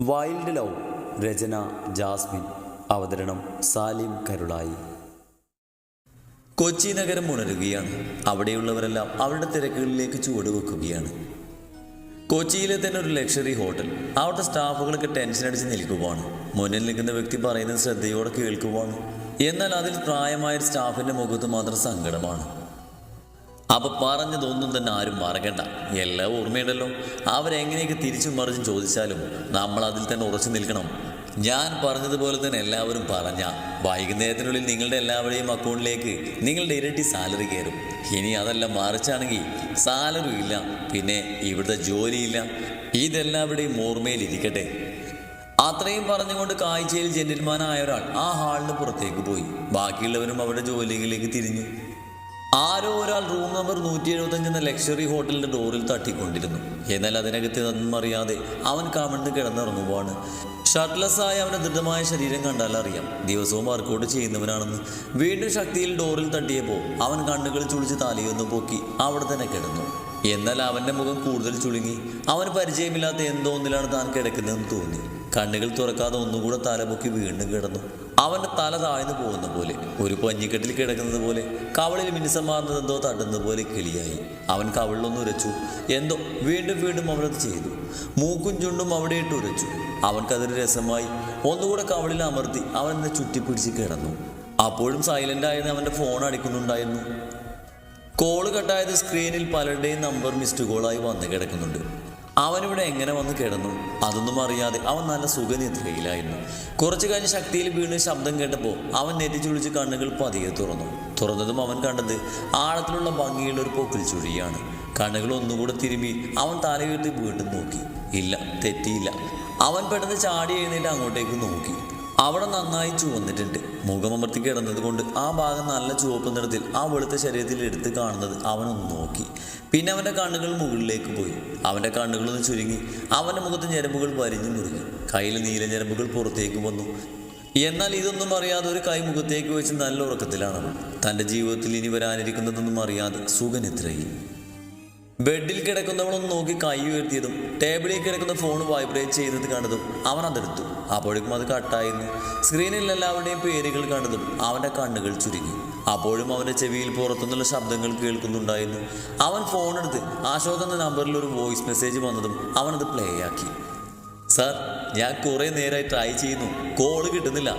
Wild love രചന Jasmine അവതരണം സാലിം കരുളായി. കൊച്ചി നഗരം ഉണരുകയാണ്. അവിടെയുള്ളവരെല്ലാം അവരുടെ തിരക്കുകളിലേക്ക് ചുവടുവെക്കുകയാണ്. കൊച്ചിയിലെ തന്നെ ഒരു ലക്ഷറി ഹോട്ടൽ. അവിടുത്തെ സ്റ്റാഫുകളൊക്കെ ടെൻഷൻ അടിച്ച് നിൽക്കുവാണ്. മുന്നിൽ നിൽക്കുന്ന വ്യക്തി പറയുന്നത് ശ്രദ്ധയോടെ കേൾക്കുവാണ്. എന്നാൽ അതിൽ പ്രായമായ സ്റ്റാഫിന്റെ മുഖത്ത് മാത്രം സങ്കടമാണ്. അപ്പൊ പറഞ്ഞതൊന്നും തന്നെ ആരും മറക്കണ്ട. എല്ലാം ഓർമ്മയുണ്ടല്ലോ. അവരെങ്ങനെയൊക്കെ തിരിച്ചും മറിച്ചും ചോദിച്ചാലും നമ്മൾ അതിൽ തന്നെ ഉറച്ചു നിൽക്കണം. ഞാൻ പറഞ്ഞതുപോലെ തന്നെ എല്ലാവരും പറഞ്ഞ വൈകുന്നേരത്തിനുള്ളിൽ നിങ്ങളുടെ എല്ലാവരുടെയും അക്കൗണ്ടിലേക്ക് നിങ്ങളുടെ ഇരട്ടി സാലറി കയറും. ഇനി അതല്ല മറിച്ചാണെങ്കിൽ സാലറി ഇല്ല പിന്നെ ഇവിടുത്തെ ജോലിയില്ല ഇതെല്ലാവരുടെയും ഓർമ്മയിലിരിക്കട്ടെ അത്രയും പറഞ്ഞുകൊണ്ട് കാഴ്ചയിൽ ജെന്റിൽമാനായ ഒരാൾ ആ ഹാളിന് പുറത്തേക്ക് പോയി. ബാക്കിയുള്ളവരും അവരുടെ ജോലികളിലേക്ക് തിരിഞ്ഞു. ആരോ ഒരാൾ റൂം നമ്പർ നൂറ്റി എഴുപത്തഞ്ച് എന്ന ലക്ഷറി ഹോട്ടലിന്റെ ഡോറിൽ തട്ടിക്കൊണ്ടിരുന്നു. എന്നാൽ അതിനകത്ത് അറിയാതെ അവൻ കമഴ്ന്ന് കിടന്നിറങ്ങുവാണ്. ഷർട്ട്ലെസ്സായ അവന്റെ ദൃഢമായ ശരീരം കണ്ടാൽ അറിയാം. ദിവസവും വർക്കൗട്ട് ചെയ്യുന്നവനാണെന്ന്. വീണ്ടും ശക്തിയിൽ ഡോറിൽ തട്ടിയപ്പോൾ അവൻ കണ്ണുകൾ ചുളിച്ച് തലയൊന്ന് പൊക്കി അവിടെ തന്നെ കിടന്നു. എന്നാൽ അവന്റെ മുഖം കൂടുതൽ ചുളുങ്ങി. അവന് പരിചയമില്ലാത്ത എന്തോ ഒന്നിലാണ് താൻ കിടക്കുന്നതെന്ന് തോന്നി. കണ്ണുകൾ തുറക്കാതെ ഒന്നുകൂടെ തലപൊക്കി വീണ്ടും കിടന്നു. അവന്റെ തല താഴ്ന്നു പോകുന്ന പോലെ ഒരു പഞ്ഞിക്കെട്ടിൽ കിടക്കുന്നത് പോലെ കവളിൽ മിനുസമാർന്നത് എന്തോ തട്ടുന്നത് പോലെ കിളിയായി. അവൻ കവളിലൊന്ന് ഉരച്ചു എന്തോ വീണ്ടും വീണ്ടും അവനത് ചെയ്തു. മൂക്കും ചുണ്ടും അവിടെ ഇട്ട് ഉരച്ചു. അവൻക്കതൊരു രസമായി. ഒന്നുകൂടെ കവളിൽ അമർത്തി അവൻ എന്നെ ചുറ്റിപ്പിടിച്ച് കിടന്നു. അപ്പോഴും സൈലന്റ് അവന്റെ ഫോൺ അടിക്കുന്നുണ്ടായിരുന്നു. കോൾ കട്ടായത് സ്ക്രീനിൽ പലരുടെയും നമ്പർ മിസ്ഡ് കോളായി വന്ന് കിടക്കുന്നുണ്ട്. അവനിവിടെ എങ്ങനെ വന്ന് കിടന്നു? അതൊന്നും അറിയാതെ അവൻ നല്ല സുഖനിദ്രയിലായിരുന്നു. കുറച്ചു കഴിഞ്ഞ് ശക്തിയിൽ വീണ് ശബ്ദം കേട്ടപ്പോൾ അവൻ നെറ്റിച്ചുളിച്ച് കണ്ണുകൾ പതിയെ തുറന്നു. തുറന്നതും അവൻ കണ്ടത് ആഴത്തിലുള്ള ഭംഗിയുള്ള ഒരു പൊക്കിൽ ചുഴിയാണ്. കണ്ണുകൾ ഒന്നുകൂടെ തിരുമ്പി അവൻ തലയുയർത്തി വീണ്ടും നോക്കി. ഇല്ല തെറ്റിയില്ല. അവൻ പെട്ടെന്ന് ചാടി എഴുന്നേറ്റ് അങ്ങോട്ടേക്ക് നോക്കി. അവിടെ നന്നായി ചുവന്നിട്ടുണ്ട്. മുഖമമർത്തി കിടന്നത് കൊണ്ട് ആ ഭാഗം നല്ല ചുവപ്പ് നിറത്തിൽ ആ വെളുത്ത ശരീരത്തിൽ എടുത്ത് കാണുന്നത് അവനൊന്ന് നോക്കി. പിന്നെ അവന്റെ കണ്ണുകൾ മുകളിലേക്ക് പോയി. അവന്റെ കണ്ണുകളൊന്ന് ചുരുങ്ങി. അവന്റെ മുഖത്ത് ഞരമ്പുകൾ വരിഞ്ഞു മുറുകി. കയ്യിൽ നീല ഞരമ്പുകൾ പുറത്തേക്ക് വന്നു. എന്നാൽ ഇതൊന്നും അറിയാതെ ഒരു കൈ മുഖത്തേക്ക് വെച്ച് നല്ല ഉറക്കത്തിലാണ് തന്റെ ജീവിതത്തിൽ ഇനി വരാനിരിക്കുന്നതൊന്നും അറിയാതെ സുഖനിദ്രയിൽ ബെഡിൽ കിടക്കുന്നവളൊന്ന് നോക്കി കൈ ഉയർത്തിയതും ടേബിളിൽ കിടക്കുന്ന ഫോൺ വൈബ്രേറ്റ് ചെയ്തത് കണ്ടതും അവൻ അതെടുത്തു അപ്പോഴേക്കും അത് കട്ടായിരുന്നു. സ്ക്രീനിൽ എല്ലാവരുടെയും പേരുകൾ കണ്ടതും അവന്റെ കണ്ണുകൾ ചുരുങ്ങി. അപ്പോഴും അവന്റെ ചെവിയിൽ പുറത്തുനിന്നുള്ള ശബ്ദങ്ങൾ കേൾക്കുന്നുണ്ടായിരുന്നു. അവൻ ഫോൺ എടുത്ത് അശോക് എന്ന നമ്പറിൽ ഒരു വോയിസ് മെസ്സേജ് വന്നതും അവനത് പ്ലേ ആക്കി. സാർ ഞാൻ കുറേ നേരമായി ട്രൈ ചെയ്യുന്നു. കോൾ കിട്ടുന്നില്ല.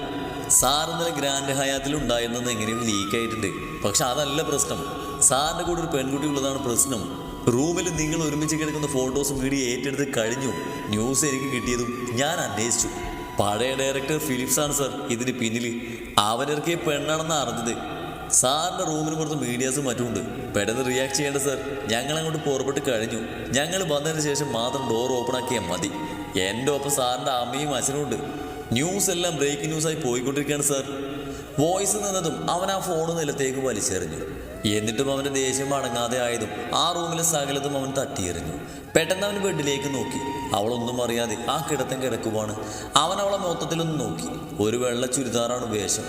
സാർ ഇന്നലെ ഗ്രാൻഡ് ഹയാത്തിൽ ഉണ്ടായിരുന്നത് എങ്ങനെയും ലീക്ക് ആയിട്ടുണ്ട് പക്ഷെ അതല്ല പ്രശ്നം. സാറിന്റെ കൂടെ ഒരു പെൺകുട്ടി ഉള്ളതാണ് പ്രശ്നം. റൂമിൽ നിങ്ങൾ ഒരുമിച്ച് കിടക്കുന്ന ഫോട്ടോസും വീഡിയോ ഏറ്റെടുത്ത് കഴിഞ്ഞു. ന്യൂസ് എനിക്ക് കിട്ടിയതും ഞാൻ അന്വേഷിച്ചു. പഴയ ഡയറക്ടർ ഫിലിപ്സ് ആണ് സാർ. ഇതിന് പിന്നിൽ അവനിറക്കിയ പെണ്ണാണെന്ന് അറിഞ്ഞത്. സാറിന്റെ റൂമിന് പുറത്ത് മീഡിയാസും മറ്റുമുണ്ട്. പെട്ടെന്ന് റിയാക്ട് ചെയ്യേണ്ട സാർ. ഞങ്ങൾ അങ്ങോട്ട് പുറപ്പെട്ട് കഴിഞ്ഞു. ഞങ്ങൾ വന്നതിന് ശേഷം മാത്രം ഡോർ ഓപ്പൺ ആക്കിയാൽ മതി. എന്റെ ഒപ്പം സാറിന്റെ അമ്മയും അച്ഛനും ഉണ്ട്. ന്യൂസ് എല്ലാം ബ്രേക്കിംഗ് ന്യൂസ് ആയി പോയിക്കൊണ്ടിരിക്കുകയാണ് സാർ വോയിസ് നിന്നതും അവൻ ആ ഫോൺ നിലത്തേക്ക് വലിച്ചെറിഞ്ഞു. എന്നിട്ടും അവന്റെ ദേഷ്യം അടങ്ങാതെ ആയതും ആ റൂമിലെ സകലതും അവൻ തട്ടിയെറിഞ്ഞു. പെട്ടെന്ന് അവൻ ബെഡിലേക്ക് നോക്കി. അവളൊന്നും അറിയാതെ ആ കിടത്തം കിടക്കുവാണ്. അവൻ അവളെ മൊത്തത്തിലൊന്ന് നോക്കി. ഒരു വെള്ള ചുരിദാറാണ് വേഷം.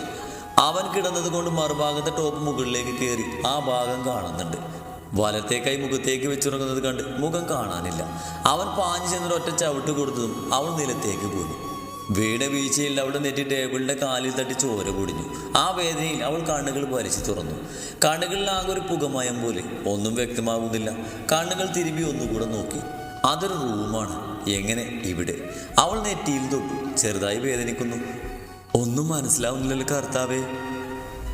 അവൻ കിടന്നത് കൊണ്ട് മറുഭാഗത്തെ ടോപ്പ് മുകളിലേക്ക് കയറി ആ ഭാഗം കാണുന്നുണ്ട്. വലത്തെ കൈ മുഖത്തേക്ക് വെച്ചുറങ്ങുന്നത് കണ്ട് മുഖം കാണാനില്ല. അവൻ പാഞ്ഞു ചെന്നൊരു ഒറ്റ ചവിട്ട് കൊടുത്തതും അവൾ നിലത്തേക്ക് പോയി. വീണ വീഴ്ചയിൽ അവിടെ നെറ്റി ടേബിളിന്റെ കാലിൽ തട്ടി ചോര പൊടിഞ്ഞു. ആ വേദനയിൽ അവൾ കണ്ണുകൾ വലിച്ചു തുറന്നു. കണ്ണുകളിൽ ആകെ ഒരു പുകമയം പോലെ. ഒന്നും വ്യക്തമാകുന്നില്ല കണ്ണുകൾ തിരുമ്പി ഒന്നുകൂടെ നോക്കി. അതൊരു റൂമാണ്. എങ്ങനെ? ഇവിടെ. അവൾ നെറ്റിയിൽ തൊട്ടു. ചെറുതായി വേദനിക്കുന്നു. ഒന്നും മനസ്സിലാവുന്നില്ലല്ലോ കർത്താവേ.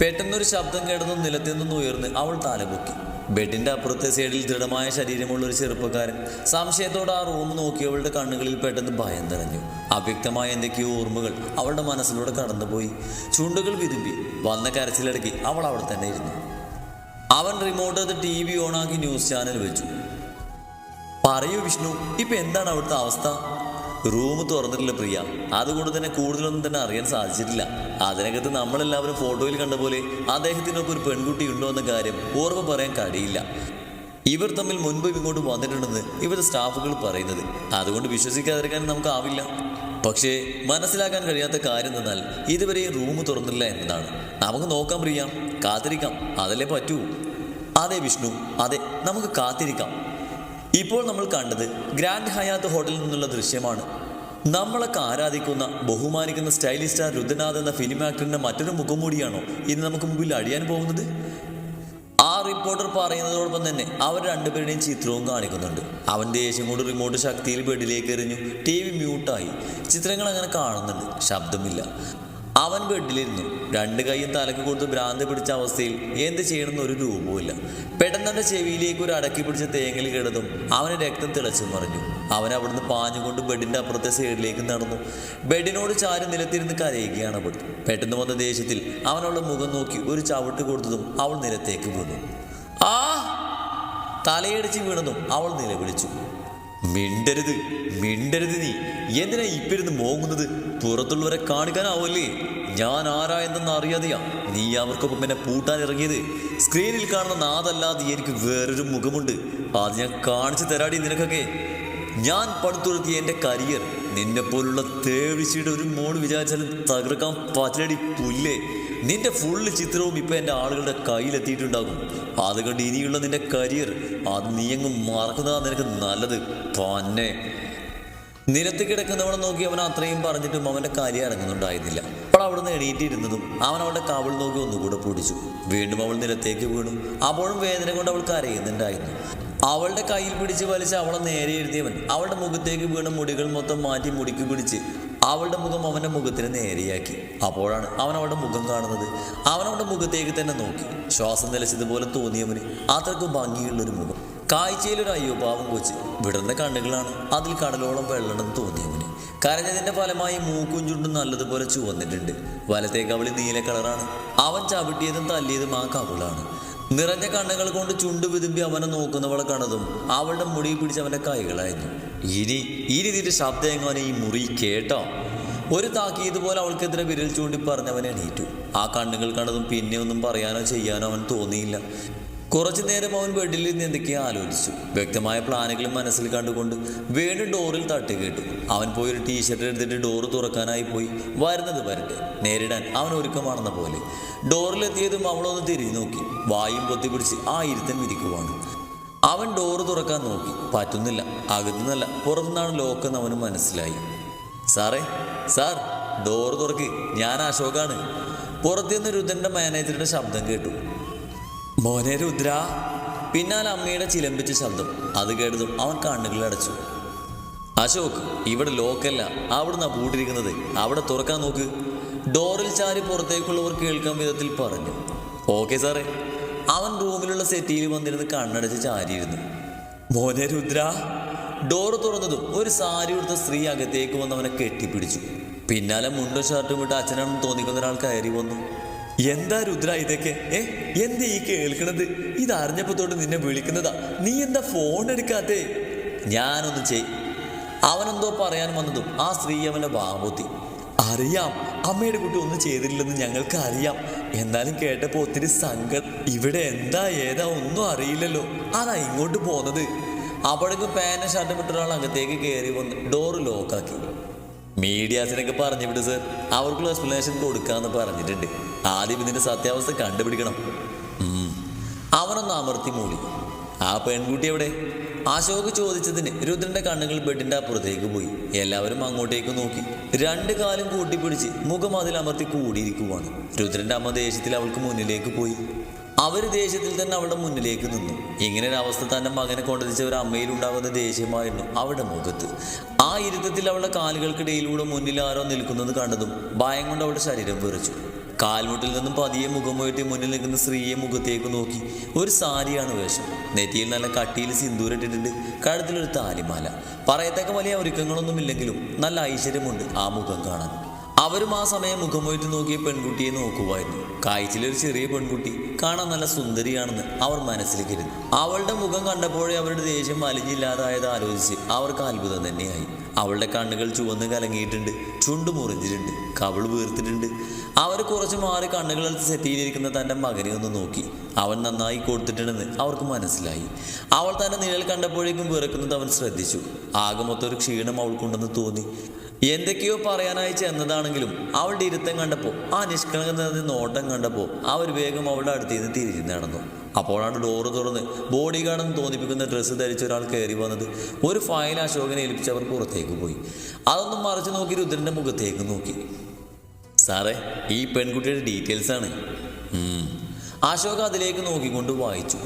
പെട്ടെന്നൊരു ശബ്ദം കേട്ടതും നിലത്തു നിന്നും ഉയർന്ന് അവൾ തലപൊക്കി ബെഡിന്റെ അപ്പുറത്തെ സൈഡിൽ ദൃഢമായ ശരീരമുള്ള ഒരു ചെറുപ്പക്കാരൻ. സംശയത്തോടെ ആ റൂം നോക്കിയവളുടെ കണ്ണുകളിൽ പെട്ടെന്ന് ഭയം നിറഞ്ഞു. അവ്യക്തമായ എന്തൊക്കെയോ ഓർമ്മകൾ അവളുടെ മനസ്സിലൂടെ കടന്നുപോയി. ചുണ്ടുകൾ വിതുമ്പി വന്ന കരച്ചിലടക്കി അവൾ അവിടെ തന്നെ ഇരുന്നു. അവൻ റിമോട്ട് അത് ടി വി ഓണാക്കി ന്യൂസ് ചാനൽ വെച്ചു. പറയൂ വിഷ്ണു ഇപ്പൊ എന്താണ് അവിടുത്തെ അവസ്ഥ? റൂം തുറന്നിട്ടില്ല പ്രിയ. അതുകൊണ്ട് തന്നെ കൂടുതലൊന്നും തന്നെ അറിയാൻ സാധിച്ചിട്ടില്ല. അതിനകത്ത് നമ്മളെല്ലാവരും ഫോട്ടോയിൽ കണ്ട പോലെ അദ്ദേഹത്തിനൊപ്പം ഒരു പെൺകുട്ടി ഉണ്ടോ എന്ന കാര്യം ഓർമ്മ പറയാൻ കഴിയില്ല. ഇവർ തമ്മിൽ മുൻപ് ഇങ്ങോട്ട് വന്നിട്ടുണ്ടെന്ന് ഇവരുടെ സ്റ്റാഫുകൾ പറയുന്നത്. അതുകൊണ്ട് വിശ്വസിക്കാതിരിക്കാൻ നമുക്കാവില്ല പക്ഷേ മനസ്സിലാക്കാൻ കഴിയാത്ത കാര്യം എന്നാൽ ഇതുവരെ റൂം തുറന്നില്ല എന്നതാണ്. നമുക്ക് നോക്കാം പ്രിയ. കാത്തിരിക്കാം. അതല്ലേ പറ്റൂ. അതെ വിഷ്ണു. അതെ നമുക്ക് കാത്തിരിക്കാം. ഇപ്പോൾ നമ്മൾ കണ്ടത് ഗ്രാൻഡ് ഹയാത്ത് ഹോട്ടലിൽ നിന്നുള്ള ദൃശ്യമാണ്. നമ്മളൊക്കെ ആരാധിക്കുന്ന ബഹുമാനിക്കുന്ന സ്റ്റൈലിഷ് സ്റ്റാർ രുദ്രനാഥ് എന്ന ഫിലിം ആക്ടറിന്റെ മറ്റൊരു മുഖംമൂടിയാണോ ഇന്ന് നമുക്ക് മുമ്പിൽ അടിയാൻ പോകുന്നത്? ആ റിപ്പോർട്ടർ പറയുന്നതോടൊപ്പം തന്നെ അവർ രണ്ടുപേരുടെയും ചിത്രവും കാണിക്കുന്നുണ്ട്. അവൻ ദേഷ്യം കൊണ്ട് റിമോട്ട് ശക്തിയിൽ ബെഡിലേക്ക് എറിഞ്ഞു ടി വി മ്യൂട്ടായി ചിത്രങ്ങൾ അങ്ങനെ കാണുന്നുണ്ട്. ശബ്ദമില്ല. അവൻ ബെഡിലിരുന്നു. രണ്ട് കൈയും തലക്ക് കൊടുത്ത് ഭ്രാന്ത് പിടിച്ച അവസ്ഥയിൽ എന്ത് ചെയ്യണമെന്ന് ഒരു രൂപവുമില്ല. പെട്ടെന്ന് അവന്റെ ചെവിയിലേക്ക് ഒരു അടക്കി പിടിച്ച തേങ്ങൽ കിടന്നും. അവന് രക്തം തിളച്ചു മറിഞ്ഞു. അവൻ അവിടുന്ന് പാഞ്ഞുകൊണ്ട് ബെഡിന്റെ അപ്പുറത്തെ സൈഡിലേക്ക് നടന്നു. ബെഡിനോട് ചാരി നിലത്തിരുന്ന് കരയുകയാണ് അവൾ. പെട്ടെന്ന് വന്ന ദേഷ്യത്തിൽ അവനുള്ള മുഖം നോക്കി ഒരു ചവിട്ട് കൊടുത്തതും അവൾ നിലത്തേക്ക് വീണു. ആ! തലയടിച്ച് വീണതും അവൾ നിലവിളിച്ചു. മിണ്ടരുത് മിണ്ടരുത് നീ. എന്തിനാ ഇപ്പിരുന്ന് മോങ്ങുന്നത്? പുറത്തുള്ളവരെ കാണിക്കാനാവല്ലേ ഞാൻ ആരാ എന്തെന്ന് അറിയാതെയാ നീ അവർക്കൊപ്പം എന്നെ പൂട്ടാൻ ഇറങ്ങിയത്. സ്ക്രീനിൽ കാണുന്ന നാദല്ലാതെ എനിക്ക് വേറൊരു മുഖമുണ്ട്. അത് ഞാൻ കാണിച്ചു തരാടി നിനക്കൊക്കെ. ഞാൻ പടുത്തുയർത്തിയ എന്റെ കരിയർ നിന്നെ പോലുള്ള തേവിശിയുടെ ഒരു മോൾ വിചാരിച്ചാലും തകർക്കാൻ പറ്റിലടി പുല്ലേ. നിന്റെ ഫുള്ള് ചിത്രവും ഇപ്പൊ എന്റെ ആളുകളുടെ കയ്യിലെത്തിയിട്ടുണ്ടാകും. കണ്ട് ഇനിയുള്ള നിന്റെ കരിയർ അത് നീ അങ്ങ് മറക്കുന്നതാ നിനക്ക് നല്ലത്. തന്നെ നിരത്തി കിടക്കുന്നവനെ നോക്കി അവൻ അത്രയും പറഞ്ഞിട്ടും അവന്റെ കാര്യം അടങ്ങുന്നുണ്ടായിരുന്നില്ല അപ്പോൾ അവിടുന്ന് എണീറ്റിരുന്നതും അവൻ അവളുടെ കവൾ നോക്കി ഒന്നുകൂടെ പൊടിച്ചു. വീണ്ടും അവൾ നിലത്തേക്ക് വീണു. അപ്പോഴും വേദന കൊണ്ട് അവൾ കരയുന്നുണ്ടായിരുന്നു അവളുടെ കയ്യിൽ പിടിച്ച് വലിച്ച് അവളെ നേരെ എഴുതിയവൻ അവളുടെ മുഖത്തേക്ക് വീണ മുടികൾ മൊത്തം മാറ്റി മുടിക്ക് പിടിച്ച് അവളുടെ മുഖം അവന്റെ മുഖത്തിന് നേരെയാക്കി. അപ്പോഴാണ് അവൻ അവളുടെ മുഖം കാണുന്നത്. അവൻ അവളുടെ മുഖത്തേക്ക് തന്നെ നോക്കി. ശ്വാസം നിലച്ചതുപോലെ തോന്നിയവന് അത്രക്കും ഭംഗിയുള്ളൊരു മുഖം. കാഴ്ചയിലൊരു അയ്യോ പാവം കൊച്ച്. വിടർന്ന കണ്ണുകളാണ് അതിൽ കടലോളം വെള്ളമെന്ന് തോന്നിയവന് കരഞ്ഞതിന്റെ ഫലമായി മൂക്കും ചുണ്ടും നല്ലതുപോലെ ചുവന്നിട്ടുണ്ട്. വലത്തെ കവിളി നീല കളറാണ്. അവൻ ചവിട്ടിയതും തല്ലിയതും ആ കവിളാണ്. നിറഞ്ഞ കണ്ണുകൾ കൊണ്ട് ചുണ്ടു വിതുമ്പി അവനെ നോക്കുന്നവളെ കണ്ടതും അവളുടെ മുടി പിടിച്ച് അവന്റെ കൈകളായിരുന്നു ഇനി ഈ രീതിയിൽ ശബ്ദം ഈ മുറി കേട്ടോ. ഒരു താക്കീത് ഇതുപോലെ അവൾക്കെതിരെ വിരൽ ചൂണ്ടി പറഞ്ഞവൻ എണീറ്റു. ആ കണ്ണുകൾ കണ്ടതും പിന്നെ ഒന്നും പറയാനോ ചെയ്യാനോ അവൻ തോന്നിയില്ല. കുറച്ചു നേരം അവൻ ബെഡിൽ നിന്ന് എന്തൊക്കെയോ ആലോചിച്ചു. വ്യക്തമായ പ്ലാനുകൾ മനസ്സിൽ കണ്ടുകൊണ്ട് വീണ്ടും ഡോറിൽ തട്ടി കേട്ടു. അവൻ പോയി ഒരു ടീഷർട്ട് എടുത്തിട്ട് ഡോറ് തുറക്കാനായി പോയി. വരുന്നത് വരട്ടെ. നേരിടാൻ അവൻ ഒരുക്കമാണെന്ന പോലെ. ഡോറിലെത്തിയതും അവളൊന്ന് തിരിഞ്ഞു നോക്കി. വായും പൊത്തിപ്പിടിച്ച് ആ ഇരുത്തം വിരിക്കുവാണ്. അവൻ ഡോറ് തുറക്കാൻ നോക്കി. പറ്റുന്നില്ല. അകത്തുനിന്നല്ല. പുറത്തുനിന്നാണ് ലോക്കെന്ന് അവന് മനസ്സിലായി. സാറേ സാർ ഡോറ് തുറക്ക്. ഞാൻ അശോകാണ്. പുറത്തുനിന്ന് രുദ്രന്റെ മാനേജറുടെ ശബ്ദം കേട്ടു. മോനെ രുദ്ര. പിന്നാലെ അമ്മയുടെ ചിലമ്പിച്ച ശബ്ദം. അത് കേട്ടതും അവൻ കണ്ണുകൾ അടച്ചു. അശോക് ഇവിടെ ലോക്കല്ല. അവിടുന്ന് പൂട്ടിരിക്കുന്നത്. അവിടെ തുറക്കാൻ നോക്ക്. ഡോറിൽ ചാരി പുറത്തേക്കുള്ളവർ കേൾക്കാൻ വിധത്തിൽ പറഞ്ഞു. ഓക്കെ സാറേ. അവൻ റൂമിലുള്ള സെറ്റിയിൽ വന്നിരുന്ന് കണ്ണടച്ച് ചാരിയിരുന്നു. മോനെ രുദ്ര ഡോർ തുറന്നതും ഒരു സാരി ഉടുത്ത സ്ത്രീ അകത്തേക്ക് വന്ന് അവനെ കെട്ടിപ്പിടിച്ചു. പിന്നാലെ മുണ്ടും ഷർട്ടും ഇട്ട് അച്ഛനാണെന്ന് തോന്നിക്കുന്ന ഒരാൾ കയറി വന്നു. എന്താ രുദ്ര ഇതൊക്കെ? ഏ എന്താ ഈ കേൾക്കണത്? ഇത് അറിഞ്ഞപ്പോ തൊട്ട് നിന്നെ വിളിക്കുന്നതാ. നീ എന്താ ഫോൺ എടുക്കാത്തേ? ഞാനൊന്ന് ചെയ്. അവനെന്തോ പറയാൻ വന്നതും ആ സ്ത്രീ അവനെ ബാബുത്തി അറിയാം അമ്മയുടെ കുട്ടി ഒന്നും ചെയ്തിട്ടില്ലെന്ന് ഞങ്ങൾക്ക് അറിയാം എന്നാലും കേട്ടപ്പോ ഒത്തിരി സങ്കടം. ഇവിടെ എന്താ ഏതാ ഒന്നും അറിയില്ലല്ലോ. അതാ ഇങ്ങോട്ട് പോന്നത്. അപ്പോഴേക്കും പാന ഷർട്ടും ഇട്ട ഒരാൾ അകത്തേക്ക് കയറി വന്ന് ഡോറ് ലോക്കാക്കി മീഡിയാസിനൊക്കെ പറഞ്ഞു വിട്ടു സർ അവർക്കുള്ള എക്സ്പ്ലനേഷൻ കൊടുക്കാന്ന് പറഞ്ഞിട്ടുണ്ട്. ആദ്യം ഇതിന്റെ സത്യാവസ്ഥ കണ്ടുപിടിക്കണം. അവനൊന്ന് അമർത്തി മൂടി. ആ പെൺകുട്ടി എവിടെ? അശോക് ചോദിച്ചതിന് രുദ്രന്റെ കണ്ണുകൾ ബെഡിന്റെ അപ്പുറത്തേക്ക് പോയി. എല്ലാവരും അങ്ങോട്ടേക്ക് നോക്കി. രണ്ട് കാലും കൂട്ടിപ്പിടിച്ച് മുഖം അതിൽ അമർത്തി കൂടിയിരിക്കുവാണ്. രുദ്രന്റെ അമ്മ ദേഷ്യത്തിൽ അവൾക്ക് മുന്നിലേക്ക് പോയി. അവർ ദേഷ്യത്തിൽ തന്നെ അവളുടെ മുന്നിലേക്ക് നിന്നു. ഇങ്ങനെ ഒരു അവസ്ഥ തന്റെ മകനെ കൊണ്ടെത്തിച്ച ഒരു അമ്മയിൽ ഉണ്ടാകുന്ന ദേഷ്യമായിരുന്നു അവളുടെ മുഖത്ത്. ആ ഇരുത്തത്തിൽ അവളുടെ കാലുകൾക്കിടയിലൂടെ മുന്നിൽ ആരോ നിൽക്കുന്നത് കണ്ടതും ഭയം കൊണ്ട് അവളുടെ ശരീരം വിറച്ചു. കാൽമുട്ടിൽ നിന്നും പതിയെ മുഖം ഉയർത്തി മുന്നിൽ നിൽക്കുന്ന സ്ത്രീയെ മുഖത്തേക്ക് നോക്കി. ഒരു സാരിയാണ് വേഷം. നെറ്റിയിൽ നല്ല കട്ടിയിൽ സിന്ദൂരിട്ടിട്ടുണ്ട് കഴുത്തിലൊരു താലിമാല. പറയത്തക്ക വലിയ ഒരുക്കങ്ങളൊന്നുമില്ലെങ്കിലും നല്ല ഐശ്വര്യമുണ്ട് ആ മുഖം കാണാൻ. അവരും ആ സമയം മുഖമൊയിട്ട് നോക്കിയ പെൺകുട്ടിയെ നോക്കുമായിരുന്നു കാഴ്ചയിലൊരു ചെറിയ പെൺകുട്ടി കാണാൻ നല്ല സുന്ദരിയാണെന്ന് അവർ മനസ്സിൽ കരുതി അവളുടെ മുഖം കണ്ടപ്പോഴേ അവരുടെ ദേഷ്യം വലിഞ്ഞില്ലാതായത് ആലോചിച്ച് അവർക്ക് അത്ഭുതം തന്നെയായി. അവളുടെ കണ്ണുകൾ ചുവന്ന് കലങ്ങിയിട്ടുണ്ട് ചുണ്ട് മുറിഞ്ഞിട്ടുണ്ട് കവൾ വീർത്തിട്ടുണ്ട്. അവർ കുറച്ച് മാറി കണ്ണുകളെടുത്ത് സെറ്റിയിലിരിക്കുന്ന തന്റെ മകനെ ഒന്ന് നോക്കി. അവൻ നന്നായി കൊടുത്തിട്ടുണ്ടെന്ന് അവർക്ക് മനസ്സിലായി. അവൾ തന്റെ നിഴൽ കണ്ടപ്പോഴേക്കും വിറക്കുന്നത് അവൻ ശ്രദ്ധിച്ചു. ആകെ മൊത്തം ഒരു ക്ഷീണം അവൾക്കുണ്ടെന്ന് തോന്നി. എന്തൊക്കെയോ പറയാനായി ചെന്നതാണെങ്കിലും അവളുടെ ഇരുത്തം കണ്ടപ്പോൾ ആ നിഷ്കളങ്കത നോട്ടം കണ്ടപ്പോൾ ഒരു വേഗം അവളുടെ അടുത്ത് നിന്ന് തിരിഞ്ഞു നടന്നു. അപ്പോഴാണ് ഡോറ് തുറന്ന് ബോഡി ഗാർഡെന്ന് തോന്നിപ്പിക്കുന്ന ഡ്രസ്സ് ധരിച്ച ഒരാൾ കയറി വന്നത്. ഒരു ഫയൽ അശോകനെ ഏൽപ്പിച്ച് അവർ പുറത്തേക്ക് പോയി. അതൊന്നും മറച്ചു നോക്കി രുദ്രന്റെ മുഖത്തേക്ക് നോക്കി. സാറേ ഈ പെൺകുട്ടിയുടെ ഡീറ്റെയിൽസ് ആണ്. അശോക് അതിലേക്ക് നോക്കിക്കൊണ്ട് വായിച്ചു.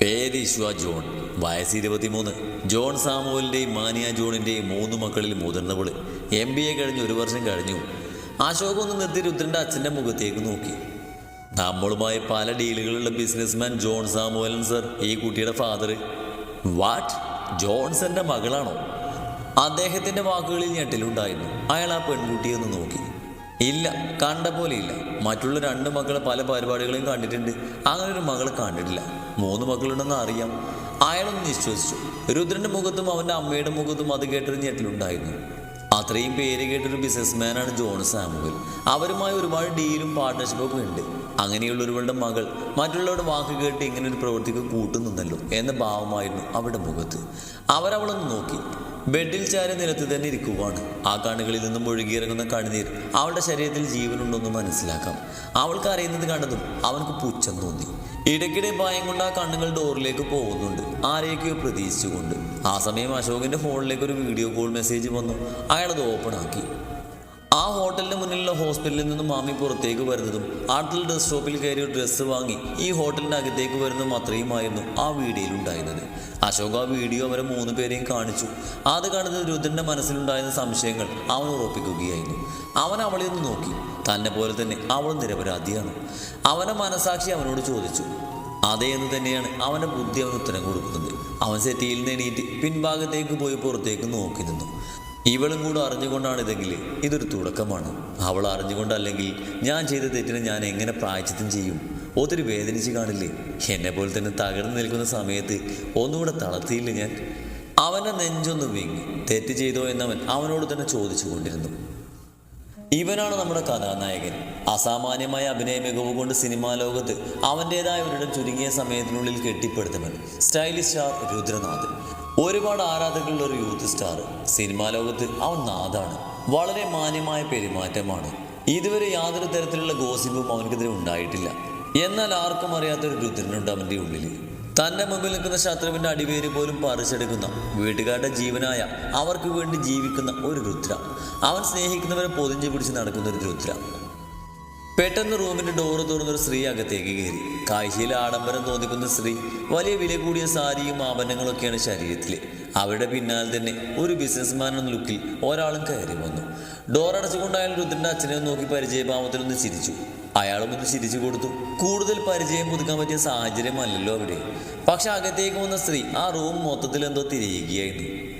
പേര് ഇശ്വ ജോൺ. വയസ്സ് ഇരുപത്തിമൂന്ന്. ജോൺ സാമുവലിന്റെയും മാനിയ ജോണിന്റെയും മൂന്ന് മക്കളിൽ മുതിർന്നവൾ എം ബി എ കഴിഞ്ഞ് ഒരു വർഷം കഴിഞ്ഞു. അശോക് ഒന്ന് നിർത്തി രുദ്രന്റെ അച്ഛന്റെ മുഖത്തേക്ക് നോക്കി. നമ്മളുമായി പല ഡീലുകളുള്ള ബിസിനസ്മാൻ ജോൺ സാമുവലൻ സർ ഈ കുട്ടിയുടെ ഫാദർ വാട്ട് ജോൺസന്റെ മകളാണോ? അദ്ദേഹത്തിന്റെ വാക്കുകളിൽ ഞെട്ടിലുണ്ടായിരുന്നു അയാൾ ആ പെൺകുട്ടിയെ ഒന്ന് നോക്കി. ഇല്ല കണ്ട പോലെ ഇല്ല. മറ്റുള്ള രണ്ട് മക്കളെ പല പരിപാടികളെയും കണ്ടിട്ടുണ്ട്. അങ്ങനെ ഒരു മകളെ കണ്ടിട്ടില്ല. മൂന്ന് മക്കളുണ്ടെന്ന് അറിയാം. അയാളൊന്ന് വിശ്വസിച്ചു രുദ്രന്റെ മുഖത്തും അവന്റെ അമ്മയുടെ മുഖത്തും അത് കേട്ടൊരു ഞെട്ടിലുണ്ടായിരുന്നു അത്രയും പേര് കേട്ടൊരു ബിസിനസ്മാനാണ് ജോൺ സാമുവൽ. അവരുമായി ഒരുപാട് ഡീലും പാർട്ട്ണർഷിപ്പും ഒക്കെ ഉണ്ട്. അങ്ങനെയുള്ള ഒരുവളുടെ മകൾ മറ്റുള്ളവരുടെ വാക്ക് കേട്ട് ഇങ്ങനെ ഒരു പ്രവൃത്തിക്ക് കൂട്ടുന്നുണ്ടല്ലോ എന്ന ഭാവമായിരുന്നു അവരുടെ മുഖത്ത്. അവരവളൊന്ന് നോക്കി. ബെഡിൽ ചാരി നിലത്ത് തന്നെ ഇരിക്കുവാണ്. ആ കണ്ണുകളിൽ നിന്നും ഒഴുകിയിറങ്ങുന്ന കണ്ണുനീർ അവളുടെ ശരീരത്തിൽ ജീവനുണ്ടെന്ന് മനസ്സിലാക്കാം. അവൾക്ക് അറിയുന്നത് കണ്ടതും അവൾക്ക് പുച്ഛം തോന്നി. ഇടയ്ക്കിടെ ഭയം കൊണ്ട് ആ കണ്ണുകൾ ഡോറിലേക്ക് പോകുന്നുണ്ട്. ആരെയൊക്കെയോ പ്രതീക്ഷിച്ചുകൊണ്ട്. ആ സമയം അശോകിന്റെ ഫോണിലേക്ക് ഒരു വീഡിയോ കോൾ മെസ്സേജ് വന്നു. അയാളത് ഓപ്പൺ ആക്കി. ആ ഹോട്ടലിന് മുന്നിലുള്ള ഹോസ്പിറ്റലിൽ നിന്നും മാമി പുറത്തേക്ക് വരുന്നതും അടുത്തുള്ള ഡ്രസ് ഷോപ്പിൽ കയറി ഡ്രസ്സ് വാങ്ങി ഈ ഹോട്ടലിന്റെ അകത്തേക്ക് വരുന്നതും അത്രയുമായിരുന്നു ആ വീഡിയോയിൽ ഉണ്ടായിരുന്നത്. അശോക് ആ വീഡിയോ അവരെ മൂന്ന് പേരെയും കാണിച്ചു. അത് കാണുന്നത് രുദ്രന്റെ മനസ്സിലുണ്ടായിരുന്ന സംശയങ്ങൾ അവൻ ഉറപ്പിക്കുകയായിരുന്നു. അവൻ അവളെ ഒന്ന് നോക്കി. തന്നെ പോലെ തന്നെ അവൾ നിരപരാധിയാണ്. അവനെ മനസാക്ഷി അവനോട് ചോദിച്ചു. അതേ എന്ന് തന്നെയാണ് അവന്റെ ബുദ്ധി അവൻ ഉത്തരം കൊടുക്കുന്നത്. അവൻ സെറ്റിയിൽ നിന്ന് എണീറ്റ് പിൻഭാഗത്തേക്ക് പോയി പുറത്തേക്ക് നോക്കി നിന്നു. ഇവളും കൂടെ അറിഞ്ഞുകൊണ്ടാണ് ഇതെങ്കിൽ ഇതൊരു തുടക്കമാണ്. അവൾ അറിഞ്ഞുകൊണ്ടല്ലെങ്കിൽ ഞാൻ ചെയ്ത തെറ്റിനെ ഞാൻ എങ്ങനെ പ്രായച്ചിത്തം ചെയ്യും? ഒത്തിരി വേദനിച്ച് കാണില്ലേ? എന്നെ പോലെ തന്നെ തകർന്നു നിൽക്കുന്ന സമയത്ത് ഒന്നുകൂടെ തളർത്തിയില്ല ഞാൻ? അവനെ നെഞ്ചൊന്ന് വീങ്ങി. തെറ്റ് ചെയ്തോ എന്നവൻ അവനോട് തന്നെ ചോദിച്ചു കൊണ്ടിരുന്നു ഇവനാണ് നമ്മുടെ കഥാനായകൻ. അസാമാന്യമായ അഭിനയ മികവ് കൊണ്ട് സിനിമാ ലോകത്ത് അവന്റെതായ ഒരിടം ചുരുങ്ങിയ സമയത്തിനുള്ളിൽ കെട്ടിപ്പടുത്തവൻ സ്റ്റൈലിഷ് സ്റ്റാർ രുദ്രനാഥ് ഒരുപാട് ആരാധകരുള്ള ഒരു യൂത്ത് സ്റ്റാർ സിനിമാ ലോകത്ത് അവൻ നാഥാണ്. വളരെ മാന്യമായ പെരുമാറ്റമാണ്. ഇതുവരെ യാതൊരു തരത്തിലുള്ള ഗോസിപ്പും അവനക്കെതിരെ ഉണ്ടായിട്ടില്ല. എന്നാൽ ആർക്കും അറിയാത്തൊരു രുദ്രനുണ്ട് അവന്റെ ഉള്ളിൽ തന്റെ മുമ്പിൽ നിൽക്കുന്ന ശത്രുവിന്റെ അടിവേര് പോലും പറിച്ചെടുക്കുന്ന വീട്ടുകാരുടെ ജീവനായ അവർക്ക് വേണ്ടി ജീവിക്കുന്ന ഒരു രുദ്ര. അവൻ സ്നേഹിക്കുന്നവരെ പൊതിഞ്ഞു പിടിച്ച് നടക്കുന്ന ഒരു രുദ്ര. പെട്ടെന്ന് റൂമിന്റെ ഡോറ് തുറന്നൊരു സ്ത്രീ അകത്തേക്ക് കയറി. കാഴ്ചയിൽ ആഡംബരം തോന്നിക്കുന്ന സ്ത്രീ വലിയ വില കൂടിയ സാരിയും ആഭരണങ്ങളൊക്കെയാണ് ശരീരത്തിൽ അവരുടെ പിന്നാലെ തന്നെ ഒരു ബിസിനസ്മാൻ എന്ന ലുക്കിൽ ഒരാളും കയറി വന്നു. ഡോർ അടച്ചുകൊണ്ട് അയാൾ രുദ്രന്റെ അച്ഛനെ നോക്കി പരിചയഭാവത്തിലൊന്ന് ചിരിച്ചു. അയാളും ഒന്ന് ചിരിച്ചു കൊടുത്തു. കൂടുതൽ പരിചയം പുതുക്കാൻ പറ്റിയ സാഹചര്യമല്ലല്ലോ അവിടെ. പക്ഷെ അകത്തേക്ക് വന്ന സ്ത്രീ ആ റൂം മൊത്തത്തിൽ എന്തോ തിരിയുകയായിരുന്നു.